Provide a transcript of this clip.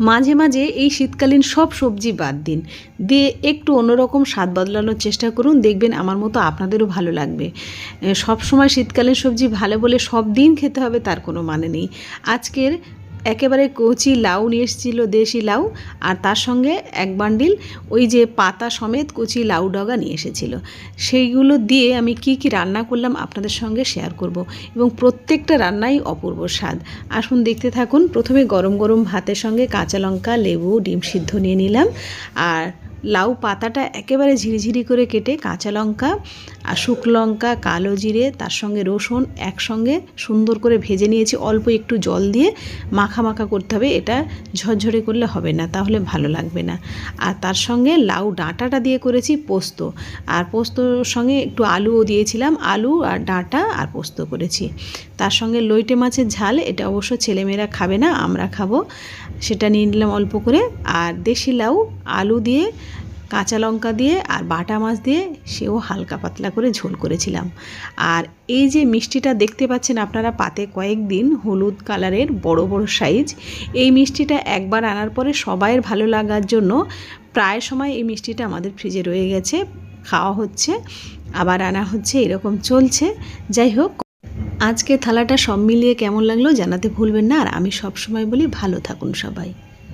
মাঝে মাঝে এই শীতকালীন সব সবজি বাদ দিন। দিয়ে একটু অন্যরকম স্বাদ বদলানোর চেষ্টা করুন, দেখবেন আমার মতো আপনাদেরও ভালো লাগবে। সব সময় শীতকালীন সবজি ভালো বলে সব দিন খেতে হবে, তার কোনো মানে নেই। আজকের একেবারে কচি লাউ নিয়ে এসেছিল, দেশি লাউ, আর তার সঙ্গে এক বান্ডিল ওই যে পাতা সমেত কচি লাউ ডগা নিয়ে এসেছিল। সেইগুলো দিয়ে আমি কি কি রান্না করলাম আপনাদের সঙ্গে শেয়ার করব এবং প্রত্যেকটা রান্নাই অপূর্ব স্বাদ। আসুন দেখতে থাকুন, প্রথমে গরম গরম ভাতের সঙ্গে কাঁচা লঙ্কা, লেবু, ডিম সিদ্ধ নিয়ে নিলাম, আর লাউ পাতাটা একেবারে ঝিরিঝিরি করে কেটে কাঁচা লঙ্কা আর লঙ্কা, কালো জিরে, তার সঙ্গে রসুন একসঙ্গে সুন্দর করে ভেজে নিয়েছি। অল্প একটু জল দিয়ে মাখা মাখা করতে হবে। এটা ঝরঝরে করলে হবে না, তাহলে ভালো লাগবে না। আর তার সঙ্গে লাউ ডাঁটাটা দিয়ে করেছি পোস্ত। আর পোস্তর সঙ্গে একটু আলুও দিয়েছিলাম, আলু আর ডাঁটা আর পোস্ত করেছি। তার সঙ্গে লইটে মাছের ঝাল, এটা অবশ্য ছেলেমেয়েরা খাবে না, আমরা খাব। সেটা নিয়ে নিলাম অল্প করে। আর দেশি লাউ, আলু দিয়ে কাঁচা লঙ্কা দিয়ে আর বাটা মাছ দিয়ে সেও হালকা পাতলা করে ঝোল করেছিলাম। আর এই যে মিষ্টিটা দেখতে পাচ্ছেন আপনারা পাতে কয়েকদিন হলুদ কালারের বড় বড় সাইজ, এই মিষ্টিটা একবার আনার পরে সবাইয়ের ভালো লাগার জন্য প্রায় সময় এই মিষ্টিটা আমাদের ফ্রিজে রয়ে গেছে, খাওয়া হচ্ছে, আবার আনা হচ্ছে, এরকম চলছে। যাই হোক, আজকে থালাটা সব মিলিয়ে কেমন লাগল জানাতে ভুলবেন না, আর আমি সবসময় বলি ভালো থাকুন সবাই।